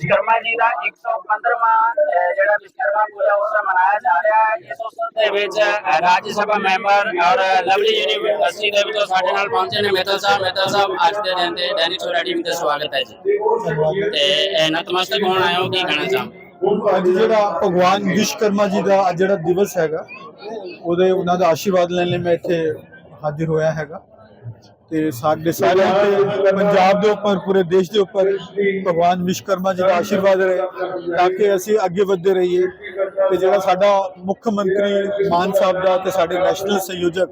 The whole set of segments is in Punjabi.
ਵਿਸ਼ਕਰਮਾ ਜੀ ਦਾ 115ਵਾਂ ਜਿਹੜਾ ਵਿਸ਼ਕਰਮਾ ਪੂਜਾ ਉਤਸਵ ਮਨਾਇਆ ਜਾ ਰਿਹਾ ਹੈ। ਇਸ ਉਤਸਵ ਦੇ ਵਿੱਚ ਰਾਜ ਸਭਾ ਮੈਂਬਰ ਔਰ ਲਵਲੀ ਯੂਨੀਵਰਸਿਟੀ ਦੇ ਵਿੱਚੋਂ ਸਾਡੇ ਨਾਲ ਪਹੁੰਚੇ ਨੇ ਮੇਤਲ ਸਾਹਿਬ। ਮੇਤਲ ਸਾਹਿਬ, ਅੱਜ ਦੇ ਦਿਨ ਤੇ ਦੈਨਿਕ ਸਵੇਰਾ ਟੀਵੀ ਤੇ ਸਵਾਗਤ ਹੈ ਜੀ। ਤੇ ਨਤਮਸਤਕ ਹੋਣ ਆਏ ਕੀ ਕਹਿਣਾ ਚਾਹੁੰਦੇ ਅੱਜ ਜਿਹੜਾ ਭਗਵਾਨ ਵਿਸ਼ਕਰਮਾ ਜੀ ਦਾ ਅੱਜ ਜਿਹੜਾ ਦਿਵਸ ਹੈਗਾ, ਉਹਦੇ ਉਹਨਾਂ ਦਾ ਆਸ਼ੀਰਵਾਦ ਲੈਣ ਲਈ ਮੈਂ ਇੱਥੇ ਹਾਜ਼ਰ ਹੋਇਆ ਹੈਗਾ। ਤੇ ਸਾਡੇ ਸਾਰਿਆਂ ਤੇ ਪੰਜਾਬ ਦੇ ਉੱਪਰ, ਪੂਰੇ ਦੇਸ਼ ਦੇ ਉੱਪਰ ਭਗਵਾਨ ਵਿਸ਼ਕਰਮਾ ਜੀ ਦਾ ਆਸ਼ੀਰਵਾਦ ਰਹੇ, ਤਾਂ ਕਿ ਅਸੀਂ ਅੱਗੇ ਵਧਦੇ ਰਹੀਏ। ਤੇ ਜਿਹੜਾ ਸਾਡਾ ਮੁੱਖ ਮੰਤਰੀ ਮਾਨ ਸਾਹਿਬ ਦਾ ਤੇ ਸਾਡੇ ਨੈਸ਼ਨਲ ਸੰਯੋਜਕ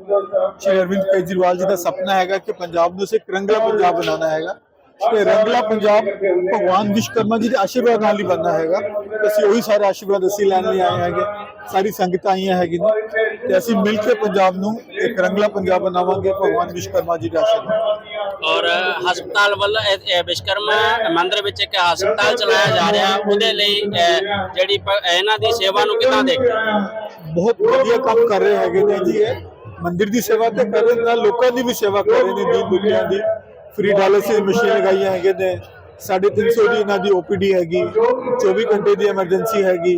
ਸ਼੍ਰੀ ਅਰਵਿੰਦ ਕੇਜਰੀਵਾਲ ਜੀ ਦਾ ਸੁਪਨਾ ਹੈਗਾ ਕਿ ਪੰਜਾਬ ਨੂੰ ਅਸੀਂ ਇੱਕ ਰੰਗਲਾ ਪੰਜਾਬ ਬਣਾਉਣਾ ਹੈਗਾ। ਤੇ ਰੰਗਲਾ ਪੰਜਾਬ ਭਗਵਾਨ ਵਿਸ਼ਕਰਮਾ ਜੀ ਦੇ ਆਸ਼ੀਰਵਾਦ ਨਾਲ ਹੀ ਬਣਨਾ ਹੈਗਾ। ਅਸੀਂ ਉਹੀ ਸਾਰੇ ਆਸ਼ੀਰਵਾਦ ਅਸੀਂ ਲੈਣ ਲਈ ਆਏ ਹੈਗੇ। ਸਾਰੀ ਸੰਗਤਾਂ ਆਈਆਂ ਹੈਗੀ ਨੇ ਤੇ ਅਸੀਂ ਮਿਲ ਕੇ ਪੰਜਾਬ ਨੂੰ ਇੱਕ ਰੰਗਲਾ ਪੰਜਾਬ ਬਣਾਵਾਂਗੇ ਭਗਵਾਨ ਵਿਸ਼ਕਰਮਾ ਜੀ ਦੇ ਆਸ਼ੀਰਵਾਦ। ਔਰ ਹਸਪਤਾਲ ਵੱਲੋਂ ਵਿਸ਼ਕਰਮਾ ਮੰਦਿਰ ਵਿੱਚ ਇੱਕ ਹਸਪਤਾਲ ਚਲਾਇਆ ਜਾ ਰਿਹਾ। ਉਹਦੇ ਲਈ ਜਿਹੜੀ ਇਹਨਾਂ ਦੀ ਸੇਵਾ ਨੂੰ ਕਿੱਦਾਂ ਦੇਖਦੇ? ਬਹੁਤ ਵਧੀਆ ਕੰਮ ਕਰ ਰਹੇ ਹੈਗੇ ਨੇ ਜੀ ਇਹ। ਮੰਦਿਰ ਦੀ ਸੇਵਾ ਤੇ ਕਰ ਰਹੇ ਨਾਲ ਲੋਕਾਂ ਦੀ ਵੀ ਸੇਵਾ ਕਰ ਰਹੇ ਨੇ ਦੀਨ ਦੁਨੀਆ ਦੀ। ਫ੍ਰੀ ਡਾਇਲਿਸਿਸ ਮਸ਼ੀਨ ਲਗਾਈਆਂ ਹੈਗੇ ਨੇ। 350 ਦੀ ਇਹਨਾਂ ਦੀ ਓਪੀਡੀ ਹੈਗੀ 24 ਘੰਟੇ ਦੀ ਐਮਰਜੈਂਸੀ ਹੈਗੀ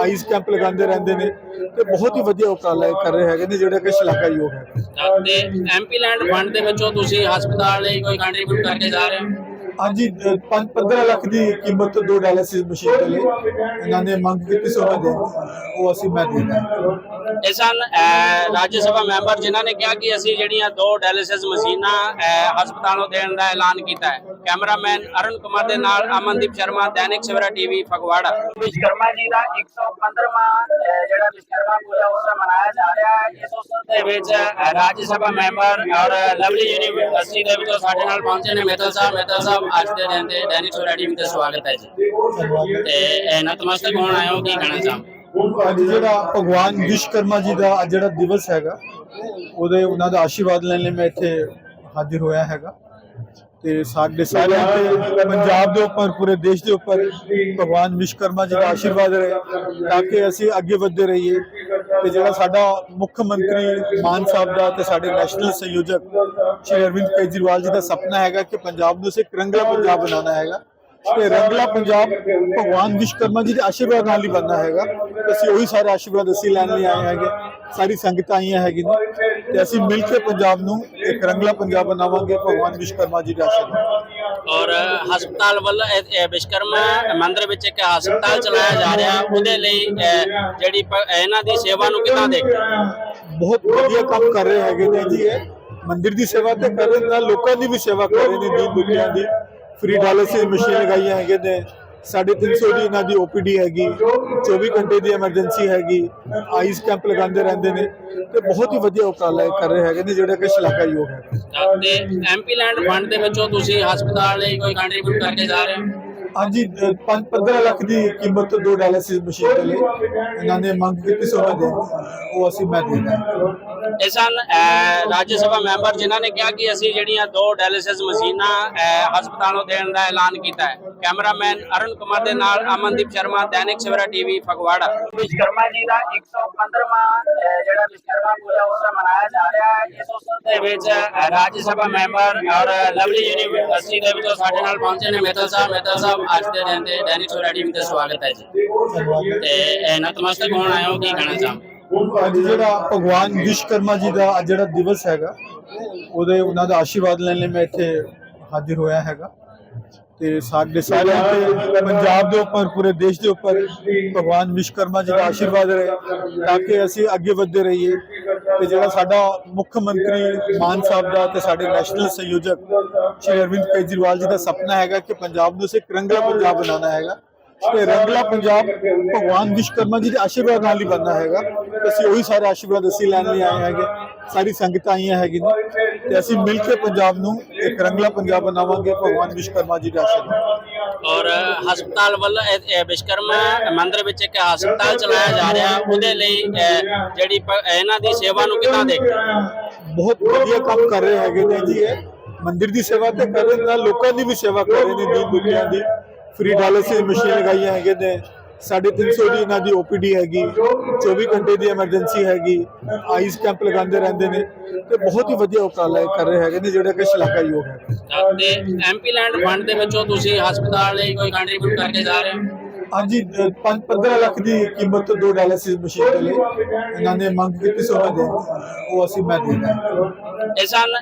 ਆਈਸ ਕੈਂਪ ਲਗਾਉਂਦੇ ਰਹਿੰਦੇ ਨੇ ਤੇ ਬਹੁਤ ਹੀ ਵਧੀਆ ਉਪਰਾਲਾ ਕਰ ਰਹੇ ਹੈਗੇ ਨੇ ਜਿਹੜਾ ਕਿ ਸ਼ਲਾਘਾਯੋਗ ਹੈ। ਤਾਂ ਤੇ ਐਮਪੀ ਲੈਂਡ ਫੰਡ ਦੇ ਵਿੱਚੋਂ ਤੁਸੀਂ ਹਸਪਤਾਲ ਲਈ ਕੋਈ ਕੰਟਰੀਬਿਊਟ ਕਰਕੇ ਜਾ ਰਹੇ ਹੋ? ਹਾਂਜੀ 15 ਲੱਖ ਦੀ ਕੀਮਤ ਦੋ ਡਾਇਲਿਸਿਸ ਮਸ਼ੀਨ ਦੇ ਲਈ। ਇਹਨਾਂ ਨੇ ਮੰਗ ਕੀਤੀ ਸੋ ਦੇ ਉਹ ਅਸੀਂ ਮੈਂ ਦੇ ਦਾਂ ਇਹ ਸਨ ਅਹ, ਰਾਜ ਸਭਾ ਮੈਂਬਰ ਜਿਨ੍ਹਾਂ ਨੇ ਕਿਹਾ ਕਿ ਅਸੀਂ ਜਿਹੜੀਆਂ ਦੋ ਡਾਇਲਿਸਿਸ ਮਸ਼ੀਨਾਂ ਹਸਪਤਾਲ ਨੂੰ ਦੇਣ ਦਾ ਐਲਾਨ ਕੀਤਾ ਹੈ। ਕੈਮਰਾਮੈਨ ਅਰੁਣ ਕੁਮਾਰ ਦੇ ਨਾਲ ਅਮਨਦੀਪ ਸ਼ਰਮਾ ਦੈਨਿਕ ਸਵੇਰਾ ਟੀਵੀ ਫਗਵਾੜਾ। ਵਿਸ਼ਕਰਮਾ ਜੀ ਦਾ 115ਵਾਂ ਜਿਹੜਾ ਵਿਸ਼ਕਰਮਾ ਪੂਜਾ ਉਤਸਵ ਮਨਾਇਆ ਜਾ ਰਿਹਾ ਹੈ ਇਸ ਉਤਸਵ ਦੇ ਵਿੱਚ ਰਾਜ ਸਭਾ ਮੈਂਬਰ ਔਰ ਲਵਲੀ ਯੂਨੀਵਰਸਿਟੀ ਦੇ ਵਿੱਚੋਂ ਸਾਡੇ ਨਾਲ ਪਹੁੰਚੇ ਨੇ ਮੇਤਲ ਸਾਹਿਬ। ਮੇਤਲ ਸਾਹਿਬ ਅੱਜ ਦੇ ਦਿਨ ਤੇ ਦੈਨਿਕ ਸਵੇਰਾ ਟੀਵੀ ਤੇ ਸਵਾਗਤ ਹੈ ਜੀ। ਤੇ ਇਹ ਨਤਮਸਤਕ ਹੋਣ ਆਏ ਹੋ ਕੀ ਕਹਿਣਾ ਚਾਹੁੰਦੇ ਅੱਜ ਜਿਹੜਾ ਭਗਵਾਨ ਵਿਸ਼ਕਰਮਾ ਜੀ ਦਾ ਅੱਜ ਜਿਹੜਾ ਦਿਵਸ ਹੈਗਾ, ਉਹਦੇ ਉਹਨਾਂ ਦਾ ਆਸ਼ੀਰਵਾਦ ਲੈਣ ਲਈ ਮੈਂ ਇੱਥੇ ਹਾਜ਼ਰ ਹੋਇਆ ਹੈਗਾ। ਤੇ ਸਾਡੇ ਸਾਰਿਆਂ ਤੇ, ਪੰਜਾਬ ਦੇ ਉੱਪਰ, ਪੂਰੇ ਦੇਸ਼ ਦੇ ਉੱਪਰ ਭਗਵਾਨ ਵਿਸ਼ਵਕਰਮਾ ਜੀ ਦਾ ਆਸ਼ੀਰਵਾਦ ਰਹੇ, ਤਾਂ ਕਿ ਅਸੀਂ ਅੱਗੇ ਵਧਦੇ ਰਹੀਏ। ਤੇ ਜਿਹੜਾ ਸਾਡਾ ਮੁੱਖ ਮੰਤਰੀ ਮਾਨ ਸਾਹਿਬ ਦਾ ਤੇ ਸਾਡੇ ਨੈਸ਼ਨਲ ਸੰਯੋਜਕ ਸ਼੍ਰੀ ਅਰਵਿੰਦ ਕੇਜਰੀਵਾਲ ਜੀ ਦਾ ਸੁਪਨਾ ਹੈਗਾ ਕਿ ਪੰਜਾਬ ਨੂੰ ਅਸੀਂ ਇੱਕ ਰੰਗਲਾ ਪੰਜਾਬ ਬਣਾਉਣਾ ਹੈਗਾ। ਤੇ ਰੰਗਲਾ ਪੰਜਾਬ ਭਗਵਾਨ ਵਿਸ਼ਕਰਮਾ ਜੀ ਦੇ ਆਸ਼ੀਰਵਾਦ ਨਾਲ ਹੀ ਬਣਨਾ ਹੈਗਾ। ਅਸੀਂ ਉਹੀ ਸਾਰੇ ਆਸ਼ੀਰਵਾਦ ਅਸੀਂ ਲੈਣ ਲਈ ਆਏ ਹੈਗੇ। ਸਾਰੀ ਸੰਗਤਾਂ ਆਈਆਂ ਹੈਗੀ ਨੇ ਤੇ ਅਸੀਂ ਮਿਲ ਕੇ ਪੰਜਾਬ ਨੂੰ ਇੱਕ ਰੰਗਲਾ ਪੰਜਾਬ ਬਣਾਵਾਂਗੇ ਭਗਵਾਨ ਵਿਸ਼ਕਰਮਾ ਜੀ ਦੇ ਆਸ਼ੀਰਵਾਦ। ਔਰ ਹਸਪਤਾਲ ਵੱਲੋਂ ਇਹ- ਇਹ ਵਿਸ਼ਕਰਮਾ ਮੰਦਿਰ ਵਿੱਚ ਇੱਕ ਹਸਪਤਾਲ ਚਲਾਇਆ ਜਾ ਰਿਹਾ। ਉਹਦੇ ਲਈ ਜਿਹੜੀ ਇਹਨਾਂ ਦੀ ਸੇਵਾ ਨੂੰ ਕਿੱਦਾਂ ਦੇਖਦੇ? ਬਹੁਤ ਵਧੀਆ ਕੰਮ ਕਰ ਰਹੇ ਹੈਗੇ ਨੇ ਜੀ ਇਹ। ਮੰਦਿਰ ਦੀ ਸੇਵਾ ਤੇ ਕਰ ਰਹੇ ਨਾਲ ਲੋਕਾਂ ਦੀ ਵੀ ਸੇਵਾ ਕਰ ਰਹੇ ਨੇ ਦੀਨ ਦੁਨੀਆ ਦੀ। ਫ੍ਰੀ ਡਾਇਲਿਸਿਸ ਮਸ਼ੀਨ ਲਗਾਈਆਂ ਹੈਗੇ ਨੇ। 350 ਦੀ ਇਹਨਾਂ ਦੀ ਓਪੀਡੀ ਹੈਗੀ 24 ਘੰਟੇ ਦੀ ਐਮਰਜੈਂਸੀ ਹੈਗੀ ਆਈਸ ਕੈਂਪ ਲਗਾਉਂਦੇ ਰਹਿੰਦੇ ਨੇ ਤੇ ਬਹੁਤ ਹੀ ਵਧੀਆ ਉਪਰਾਲਾ ਕਰ ਰਹੇ ਹੈਗੇ ਨੇ, ਜਿਹੜਾ ਕਿ ਸ਼ਲਾਘਾਯੋਗ ਹੈ। ਤੇ ਐਮਪੀ ਲੈਂਡ ਫੰਡ ਦੇ ਵਿੱਚੋਂ ਤੁਸੀਂ ਹਸਪਤਾਲ ਲਈ ਕੋਈ ਕੰਟਰੀਬਿਊਟ ਕਰਕੇ ਜਾ ਰਹੇ ਹੋ? ਹਾਂਜੀ 15 ਲੱਖ ਦੀ ਕੀਮਤ ਤੋਂ ਦੋ ਡਾਇਲਿਸਿਸ ਮਸ਼ੀਨ ਦੇ ਲਈ। ਇਹਨਾਂ ਨੇ ਮੰਗ ਕੀਤੀ ਸੋ ਮੈਂ ਦੇ ਉਹ ਅਸੀਂ ਮੈਂ ਦੇ ਦਾਂ ਇਹ ਸਨ ਰਾਜ ਸਭਾ ਮੈਂਬਰ ਜਿਨ੍ਹਾਂ ਨੇ ਕਿਹਾ ਕਿ ਅਸੀਂ ਜਿਹੜੀਆਂ ਦੋ ਡਾਇਲਿਸਿਸ ਮਸ਼ੀਨਾਂ ਹਸਪਤਾਲ ਨੂੰ ਦੇਣ ਦਾ ਐਲਾਨ ਕੀਤਾ ਹੈ। ਕੈਮਰਾਮੈਨ ਅਰੁਣ ਕੁਮਾਰ ਦੇ ਨਾਲ ਅਮਨਦੀਪ ਸ਼ਰਮਾ ਦੈਨਿਕ ਸਵੇਰਾ ਟੀਵੀ ਫਗਵਾੜਾ। ਵਿਸ਼ਕਰਮਾ ਜੀ ਦਾ 115ਵਾਂ ਜਿਹੜਾ ਵਿਸ਼ਕਰਮਾ ਪੂਜਾ ਉਤਸਵ ਮਨਾਇਆ ਜਾ ਰਿਹਾ ਹੈ ਦੇ ਵਿੱਚ ਰਾਜ ਸਭਾ ਮੈਂਬਰ ਔਰ ਲਵਲੀ ਯੂਨੀਵਰਸਿਟੀ ਦੇ ਵਿੱਚੋਂ ਸਾਡੇ ਨਾਲ ਪਹੁੰਚੇ ਨੇ ਮੇਤਲ ਸਾਹਿਬ। ਮੇਤਲ ਸਾਹਿਬ, ਅੱਜ ਦੇ ਦਿਨ ਤੇ ਦੈਨਿਕ ਸਵੇਰਾ ਟੀਵੀ ਤੇ ਸਵਾਗਤ ਹੈ ਜੀ। ਤੇ ਨਤਮਸਤਕ ਹੋਣ ਆਏ ਹੋ, ਕੀ ਕਹਿਣਾ ਚਾਹੁੰਦੇ ਅੱਜ ਜਿਹੜਾ ਭਗਵਾਨ ਵਿਸ਼ਕਰਮਾ ਜੀ ਦਾ ਅੱਜ ਜਿਹੜਾ ਦਿਵਸ ਹੈਗਾ, ਉਹਦੇ ਉਹਨਾਂ ਦਾ ਆਸ਼ੀਰਵਾਦ ਲੈਣ ਲਈ ਮੈਂ ਇੱਥੇ ਹਾਜ਼ਰ ਹੋਇਆ ਹੈਗਾ। ਤੇ ਸਾਡੇ ਸਾਰਿਆਂ ਤੇ ਪੰਜਾਬ ਦੇ ਉੱਪਰ, ਪੂਰੇ ਦੇਸ਼ ਦੇ ਉੱਪਰ ਭਗਵਾਨ ਵਿਸ਼ਕਰਮਾ ਜੀ ਦਾ ਆਸ਼ੀਰਵਾਦ ਰਹੇ, ਤਾਂ ਕਿ ਅਸੀਂ ਅੱਗੇ ਵਧਦੇ ਰਹੀਏ। ਤੇ ਜਿਹੜਾ ਸਾਡਾ ਮੁੱਖ ਮੰਤਰੀ ਮਾਨ ਸਾਹਿਬ ਦਾ ਤੇ ਸਾਡੇ ਨੈਸ਼ਨਲ ਸੰਯੋਜਕ ਸ਼੍ਰੀ ਅਰਵਿੰਦ ਕੇਜਰੀਵਾਲ ਜੀ ਦਾ ਸੁਪਨਾ ਹੈਗਾ ਕਿ ਪੰਜਾਬ ਨੂੰ ਅਸੀਂ ਇੱਕ ਰੰਗਲਾ ਪੰਜਾਬ ਬਣਾਉਣਾ ਹੈਗਾ। ਤੇ ਰੰਗਲਾ ਪੰਜਾਬ ਭਗਵਾਨ ਵਿਸ਼ਕਰਮਾ ਜੀ ਦੇ ਆਸ਼ੀਰਵਾਦ ਨਾਲ ਹੀ ਬਣਨਾ ਹੈਗਾ। ਅਸੀਂ ਉਹੀ ਸਾਰੇ ਆਸ਼ੀਰਵਾਦ ਅਸੀਂ ਲੈਣ ਲਈ ਆਏ ਹੈਗੇ। ਸਾਰੀ ਸੰਗਤਾਂ ਆਈਆਂ ਹੈਗੀ ਨੇ ਤੇ ਅਸੀਂ ਮਿਲ ਕੇ ਪੰਜਾਬ ਨੂੰ ਇੱਕ ਰੰਗਲਾ ਪੰਜਾਬ ਬਣਾਵਾਂਗੇ, ਭਗਵਾਨ ਵਿਸ਼ਕਰਮਾ ਜੀ ਦੇ ਆਸ਼ੀਰਵਾਦ ਔਰ ਹਸਪਤਾਲ ਵੱਲੋਂ ਵਿਸ਼ਕਰਮਾ ਮੰਦਿਰ ਵਿੱਚ ਇੱਕ ਹਸਪਤਾਲ ਚਲਾਇਆ ਜਾ ਰਿਹਾ। ਉਹਦੇ ਲਈ ਜਿਹੜੀ ਇਹਨਾਂ ਦੀ ਸੇਵਾ ਨੂੰ ਕਿੱਦਾਂ ਦੇਖਦੇ ਬਹੁਤ ਵਧੀਆ ਕੰਮ ਕਰ ਰਹੇ ਹੈਗੇ ਨੇ ਜੀ ਇਹ। ਮੰਦਿਰ ਦੀ ਸੇਵਾ ਤੇ ਕਰ ਰਹੇ ਨਾਲ ਲੋਕਾਂ ਦੀ ਵੀ ਸੇਵਾ ਕਰ ਰਹੇ ਨੇ ਦੀਨ ਦੁਨੀਆ ਦੀ। ਫ੍ਰੀ ਡਾਇਲਿਸਿਸ ਮਸ਼ੀਨ ਲਗਾਈਆਂ ਹੈਗੇ ਨੇ। 350 ਦੀ ਇਹਨਾਂ ਦੀ ਓਪੀਡੀ ਹੈਗੀ 24 ਘੰਟੇ ਦੀ ਐਮਰਜੈਂਸੀ ਹੈਗੀ ਆਈਸ ਕੈਂਪ ਲਗਾਉਂਦੇ ਰਹਿੰਦੇ ਨੇ ਤੇ ਬਹੁਤ ਹੀ ਵਧੀਆ ਉਪਰਾਲਾ ਕਰ ਰਹੇ ਹੈਗੇ ਨੇ ਜਿਹੜਾ ਕਿ ਸ਼ਲਾਘਾਯੋਗ ਹੈ। ਤੇ ਐਮਪੀ ਲੈਂਡ ਫੰਡ ਦੇ ਵਿੱਚੋਂ ਤੁਸੀਂ ਹਸਪਤਾਲ ਲਈ ਕੋਈ ਕੰਟਰੀਬਿਊਟ ਕਰਕੇ ਜਾ ਰਹੇ ਹੋ? ਹਾਂਜੀ 15 ਲੱਖ ਦੀ ਕੀਮਤ ਦੋ ਡਾਇਲਿਸਿਸ ਮਸ਼ੀਨ ਦੇ ਲਈ। ਇਹਨਾਂ ਨੇ ਮੰਗ ਕੀਤੀ ਸੋ ਦੇ ਉਹ ਅਸੀਂ ਮੈਂ ਦੇ ਦਾਂ ਇਹ ਸਨ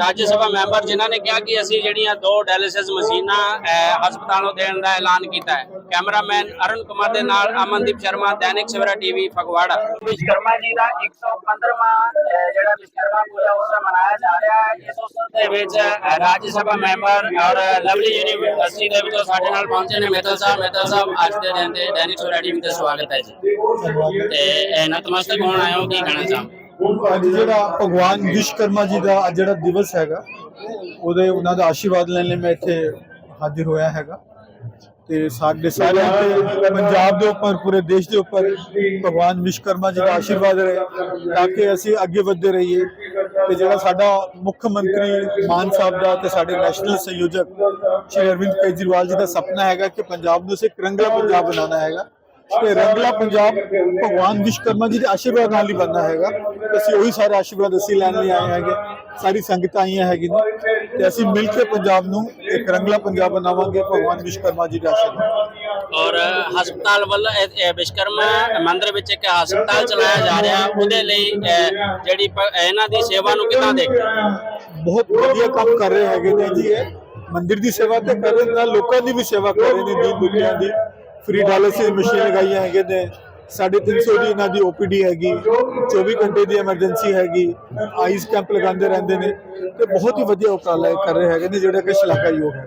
ਰਾਜ ਸਭਾ ਮੈਂਬਰ ਜਿਨ੍ਹਾਂ ਨੇ ਕਿਹਾ ਕਿ ਅਸੀਂ ਜਿਹੜੀਆਂ ਦੋ ਡਾਇਲਿਸਿਸ ਮਸ਼ੀਨਾਂ ਅਹ, ਹਸਪਤਾਲੋਂ ਦੇਣ ਦਾ ਐਲਾਨ ਕੀਤਾ ਹੈ। ਕੈਮਰਾਮੈਨ ਅਰੁਣ ਕੁਮਾਰ ਦੇ ਨਾਲ ਅਮਨਦੀਪ ਸ਼ਰਮਾ ਦੈਨਿਕ ਸਵੇਰਾ ਟੀਵੀ ਫਗਵਾੜਾ। ਵਿਸ਼ਕਰਮਾ ਜੀ ਦਾ 115ਵਾਂ ਜਿਹੜਾ ਵਿਸ਼ਕਰਮਾ ਪੂਜਾ ਉਤਸਵ ਮਨਾਇਆ ਜਾ ਰਿਹਾ ਹੈ ਇਸ ਉਤਸਵ ਦੇ ਵਿੱਚ ਰਾਜ ਸਭਾ ਮੈਂਬਰ ਔਰ ਲਵਲੀ ਯੂਨੀਵਰਸਿਟੀ ਦੇ ਵਿੱਚੋਂ ਸਾਡੇ ਨਾਲ ਪਹੁੰਚੇ ਨੇ ਮੇਤਲ ਸਾਹਿਬ। ਮੇਤਲ ਸਾਹਿਬ ਅੱਜ ਦੇ ਦਿਨ ਤੇ ਦੈਨਿਕ ਸਵੇਰਾ ਟੀਵੀ ਤੇ ਸਵਾਗਤ ਹੈ ਜੀ। ਤੇ ਨਤਮਸਤਕ ਹੋਣ ਆਏ ਕੀ ਕਹਿਣਾ ਚਾਹੋ ਅੱਜ ਜਿਹੜਾ ਭਗਵਾਨ ਵਿਸ਼ਵਕਰਮਾ ਜੀ ਦਾ ਅੱਜ ਜਿਹੜਾ ਦਿਵਸ ਹੈਗਾ, ਉਹਦੇ ਉਹਨਾਂ ਦਾ ਆਸ਼ੀਰਵਾਦ ਲੈਣ ਲਈ ਮੈਂ ਇੱਥੇ ਹਾਜ਼ਰ ਹੋਇਆ ਹੈਗਾ। ਤੇ ਸਾਡੇ ਸਾਰਿਆਂ ਪੰਜਾਬ ਦੇ ਉੱਪਰ, ਪੂਰੇ ਦੇਸ਼ ਦੇ ਉੱਪਰ ਭਗਵਾਨ ਵਿਸ਼ਵਕਰਮਾ ਜੀ ਦਾ ਆਸ਼ੀਰਵਾਦ ਰਹੇ, ਤਾਂ ਕਿ ਅਸੀਂ ਅੱਗੇ ਵਧਦੇ ਰਹੀਏ। ਤੇ ਜਿਹੜਾ ਸਾਡਾ ਮੁੱਖ ਮੰਤਰੀ ਮਾਨ ਸਾਹਿਬ ਦਾ ਤੇ ਸਾਡੇ ਨੈਸ਼ਨਲ ਸੰਯੋਜਕ ਸ਼੍ਰੀ ਅਰਵਿੰਦ ਕੇਜਰੀਵਾਲ ਜੀ ਦਾ ਸੁਪਨਾ ਹੈਗਾ ਕਿ ਪੰਜਾਬ ਨੂੰ ਅਸੀਂ ਇੱਕ ਪੰਜਾਬ ਬਣਾਉਣਾ ਹੈਗਾ। ਤੇ ਰੰਗਲਾ ਪੰਜਾਬ ਭਗਵਾਨ ਵਿਸ਼ਕਰਮਾ ਜੀ ਦੇ ਆਸ਼ੀਰਵਾਦ ਨਾਲ ਹੀ ਬਣਨਾ ਹੈਗਾ। ਅਸੀਂ ਉਹੀ ਸਾਰੇ ਆਸ਼ੀਰਵਾਦ ਅਸੀਂ ਲੈਣ ਲਈ ਆਏ ਹੈਗੇ। ਸਾਰੀ ਸੰਗਤਾਂ ਆਈਆਂ ਹੈਗੀ ਨੇ ਤੇ ਅਸੀਂ ਮਿਲ ਕੇ ਪੰਜਾਬ ਨੂੰ ਇੱਕ ਰੰਗਲਾ ਪੰਜਾਬ ਬਣਾਵਾਂਗੇ ਭਗਵਾਨ ਵਿਸ਼ਕਰਮਾ ਜੀ ਦੇ ਆਸ਼ੀਰਵਾਦ। ਔਰ ਹਸਪਤਾਲ ਵੱਲੋਂ ਵਿਸ਼ਕਰਮਾ ਮੰਦਿਰ ਵਿੱਚ ਇੱਕ ਹਸਪਤਾਲ ਚਲਾਇਆ ਜਾ ਰਿਹਾ। ਉਹਦੇ ਲਈ ਜਿਹੜੀ ਇਹਨਾਂ ਦੀ ਸੇਵਾ ਨੂੰ ਕਿੱਦਾਂ ਦੇਖਦੇ? ਬਹੁਤ ਵਧੀਆ ਕੰਮ ਕਰ ਰਹੇ ਹੈਗੇ ਨੇ ਜੀ ਇਹ। ਮੰਦਿਰ ਦੀ ਸੇਵਾ ਤੇ ਕਰ ਰਹੇ ਨਾਲ ਲੋਕਾਂ ਦੀ ਵੀ ਸੇਵਾ ਕਰ ਰਹੇ ਨੇ ਦੀਨ ਦੁਨੀਆ ਦੀ। ਫ੍ਰੀ ਡਾਇਲਿਸਿਸ ਮਸ਼ੀਨ ਲਗਾਈਆਂ ਹੈਗੇ ਨੇ। 350 ਦੀ ਇਹਨਾਂ ਦੀ ਓਪੀਡੀ ਹੈਗੀ। 24 ਘੰਟੇ ਦੀ ਐਮਰਜੈਂਸੀ ਹੈਗੀ। ਆਈਸ ਕੈਂਪ ਲਗਾਉਂਦੇ ਰਹਿੰਦੇ ਨੇ। ਤੇ ਬਹੁਤ ਹੀ ਵਧੀਆ ਉਪਰਾਲਾ ਕਰ ਰਹੇ ਹੈਗੇ ਨੇ ਜਿਹੜਾ ਕਿ ਸ਼ਲਾਘਾਯੋਗ ਹੈ।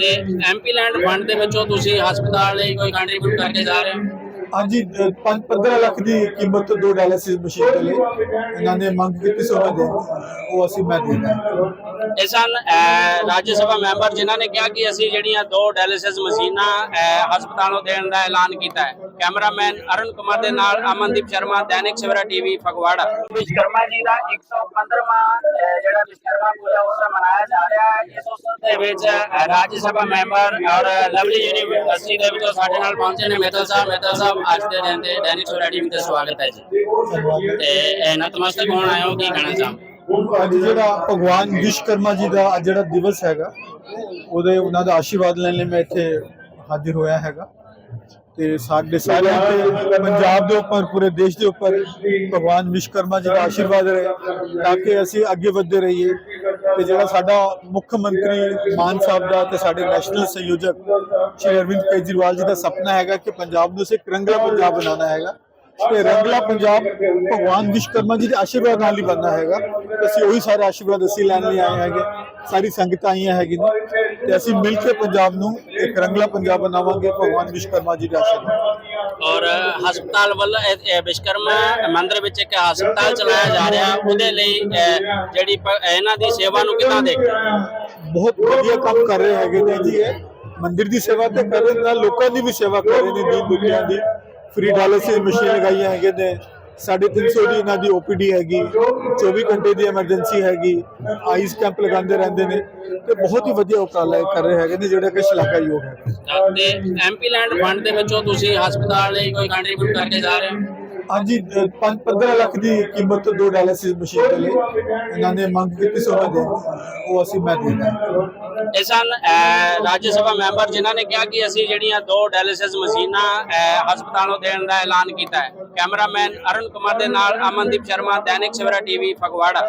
ਤੇ ਐਮਪੀ ਲੈਂਡ ਫੰਡ ਦੇ ਵਿੱਚੋਂ ਤੁਸੀਂ ਹਸਪਤਾਲ ਲਈ ਕੋਈ ਕੰਟਰੀਬਿਊਟ ਕਰਕੇ ਜਾ ਰਹੇ ਹੋ? ਹਾਂਜੀ 15 ਲੱਖ ਦੀ ਕੀਮਤ ਦੋ ਡਾਇਲਿਸਿਸ ਮਸ਼ੀਨ ਦੇ ਲਈ ਇਹਨਾਂ ਨੇ ਮੰਗ ਕੀਤੀ ਸੋ ਮੈਂ ਦੇ ਉਹ ਅਸੀਂ ਮੈਂ ਦੇ ਦਾਂ ਇਹ ਸਨ ਰਾਜ ਸਭਾ ਮੈਂਬਰ ਜਿਨ੍ਹਾਂ ਨੇ ਕਿਹਾ ਕਿ ਅਸੀਂ ਜਿਹੜੀਆਂ ਦੋ ਡਾਇਲਿਸਿਸ ਮਸ਼ੀਨਾਂ ਅਹ, ਹਸਪਤਾਲੋਂ ਦੇਣ ਦਾ ਐਲਾਨ ਕੀਤਾ ਹੈ। ਕੈਮਰਾਮੈਨ ਅਰੁਣ ਕੁਮਾਰ ਦੇ ਨਾਲ ਅਮਨਦੀਪ ਸ਼ਰਮਾ ਦੈਨਿਕ ਸਵੇਰਾ ਟੀਵੀ ਫਗਵਾੜਾ। ਵਿਸ਼ਕਰਮਾ ਜੀ ਦਾ 115ਵਾਂ ਜਿਹੜਾ ਵਿਸ਼ਕਰਮਾ ਪੂਜਾ ਉਤਸਵ ਮਨਾਇਆ ਜਾ ਰਿਹਾ ਹੈ ਇਸ ਉਤਸਵ ਦੇ ਵਿੱਚ ਰਾਜ ਸਭਾ ਮੈਂਬਰ ਔਰ ਲਵਲੀ ਯੂਨੀਵਰਸਿਟੀ ਦੇ ਵਿੱਚੋਂ ਸਾਡੇ ਨਾਲ ਪਹੁੰਚੇ ਨੇ ਮੇਤਲ ਸਾਹਿਬ। ਮੇਤਲ ਸਾਹਿਬ ਅੱਜ ਦੇ ਦਿਨ ਤੇ ਦੈਨਿਕ ਸਵੇਰਾ ਟੀਵੀ ਤੇ ਸਵਾਗਤ ਹੈ ਜੀ। ਤੇ ਨਤਮਸਤਕ ਹੋਣ ਆਇਆ ਹੋ ਕੀ ਕਹਿਣਾ ਚਾਹੋ ਅੱਜ ਜਿਹੜਾ ਭਗਵਾਨ ਵਿਸ਼ਕਰਮਾ ਜੀ ਦਾ ਅੱਜ ਜਿਹੜਾ ਦਿਵਸ ਹੈਗਾ, ਉਹਦੇ ਉਹਨਾਂ ਦਾ ਆਸ਼ੀਰਵਾਦ ਲੈਣ ਲਈ ਮੈਂ ਇੱਥੇ ਹਾਜ਼ਰ ਹੋਇਆ ਹੈਗਾ। ਤੇ ਸਾਡੇ ਸਾਰਿਆਂ ਤੇ ਪੰਜਾਬ ਦੇ ਉੱਪਰ, ਪੂਰੇ ਦੇਸ਼ ਦੇ ਉੱਪਰ ਭਗਵਾਨ ਵਿਸ਼ਕਰਮਾ ਜੀ ਦਾ ਆਸ਼ੀਰਵਾਦ ਰਹੇ, ਤਾਂ ਕਿ ਅਸੀਂ ਅੱਗੇ ਵਧਦੇ ਰਹੀਏ। ਤੇ ਜਿਹੜਾ ਸਾਡਾ ਮੁੱਖ ਮੰਤਰੀ ਮਾਨ ਸਾਹਿਬ ਦਾ ਤੇ ਸਾਡੇ ਨੈਸ਼ਨਲ ਸੰਯੋਜਕ ਸ਼੍ਰੀ ਅਰਵਿੰਦ ਕੇਜਰੀਵਾਲ ਜੀ ਦਾ ਸੁਪਨਾ ਹੈਗਾ ਕਿ ਪੰਜਾਬ ਨੂੰ ਅਸੀਂ ਇੱਕ ਰੰਗਲਾ ਪੰਜਾਬ ਬਣਾਉਣਾ ਹੈਗਾ। ਤੇ ਰੰਗਲਾ ਪੰਜਾਬ ਭਗਵਾਨ ਵਿਸ਼ਕਰਮਾ ਜੀ ਦੇ ਆਸ਼ੀਰਵਾਦ ਨਾਲ ਹੀ ਬਣਨਾ ਹੈਗਾ। ਅਸੀਂ ਉਹੀ ਸਾਰੇ ਆਸ਼ੀਰਵਾਦ ਅਸੀਂ ਲੈਣ ਲਈ ਆਏ ਹੈਗੇ। ਸਾਰੀ ਸੰਗਤਾਂ ਆਈਆਂ ਹੈਗੀ ਨੇ ਤੇ ਅਸੀਂ ਮਿਲ ਕੇ ਪੰਜਾਬ ਨੂੰ ਇੱਕ ਰੰਗਲਾ ਪੰਜਾਬ ਬਣਾਵਾਂਗੇ ਭਗਵਾਨ ਵਿਸ਼ਕਰਮਾ ਜੀ ਦੇ ਆਸ਼ੀਰਵਾਦ। ਔਰ ਹਸਪਤਾਲ ਵੱਲੋਂ ਇਹ- ਇਹ ਵਿਸ਼ਕਰਮਾ ਮੰਦਿਰ ਵਿੱਚ ਇੱਕ ਹਸਪਤਾਲ ਚਲਾਇਆ ਜਾ ਰਿਹਾ। ਉਹਦੇ ਲਈ ਜਿਹੜੀ ਇਹਨਾਂ ਦੀ ਸੇਵਾ ਨੂੰ ਕਿੱਦਾਂ ਦੇਖਦੇ? ਬਹੁਤ ਵਧੀਆ ਕੰਮ ਕਰ ਰਹੇ ਹੈਗੇ ਨੇ ਜੀ ਇਹ। ਮੰਦਿਰ ਦੀ ਸੇਵਾ ਤੇ ਕਰ ਰਹੇ ਨਾਲ ਲੋਕਾਂ ਦੀ ਵੀ ਸੇਵਾ ਕਰ ਰਹੇ ਨੇ ਦੀਨ ਦੁਨੀਆ ਦੀ। ਫ੍ਰੀ ਡਾਇਲਿਸਿਸ ਮਸ਼ੀਨ ਲਗਾਈਆਂ ਹੈਗੇ ਨੇ। 350 ਦੀ ਇਹਨਾਂ ਦੀ ਓਪੀਡੀ ਹੈਗੀ 24 ਘੰਟੇ ਦੀ ਐਮਰਜੈਂਸੀ ਹੈਗੀ ਆਈਸ ਕੈਂਪ ਲਗਾਉਂਦੇ ਰਹਿੰਦੇ ਨੇ ਤੇ ਬਹੁਤ ਹੀ ਵਧੀਆ ਉਪਰਾਲਾ ਕਰ ਰਹੇ ਹੈਗੇ ਨੇ, ਜਿਹੜਾ ਕਿ ਸ਼ਲਾਘਾਯੋਗ ਹੈ। ਤੇ ਐਮਪੀ ਲੈਂਡ ਫੰਡ ਦੇ ਵਿੱਚੋਂ ਤੁਸੀਂ ਹਸਪਤਾਲ ਲਈ ਕੋਈ ਕੰਟਰੀਬਿਊਟ ਕਰਕੇ ਜਾ ਰਹੇ ਹੋ? ਹਾਂਜੀ 15 ਲੱਖ ਦੀ ਕੀਮਤ ਦੋ ਡਾਇਲਿਸਿਸ ਮਸ਼ੀਨ ਦੇ ਲਈ। ਇਹਨਾਂ ਨੇ ਮੰਗ ਕੀਤੀ ਸੋ ਦੇ ਉਹ ਅਸੀਂ ਮੈਂ ਦੇ ਇਹ ਸਨ ਰਾਜ ਸਭਾ ਮੈਂਬਰ ਜਿਨ੍ਹਾਂ ਨੇ ਕਿਹਾ ਕਿ ਅਸੀਂ ਜਿਹੜੀਆਂ ਦੋ ਡਾਇਲਿਸਿਸ ਮਸ਼ੀਨਾਂ ਅਹ, ਦੇਣ ਦਾ ਐਲਾਨ ਕੀਤਾ ਹੈ। ਕੈਮਰਾਮੈਨ ਅਰੁਣ ਕੁਮਾਰ ਦੇ ਨਾਲ ਅਮਨਦੀਪ ਸ਼ਰਮਾ ਦੈਨਿਕ ਸਵੇਰਾ ਟੀਵੀ ਫਗਵਾੜਾ।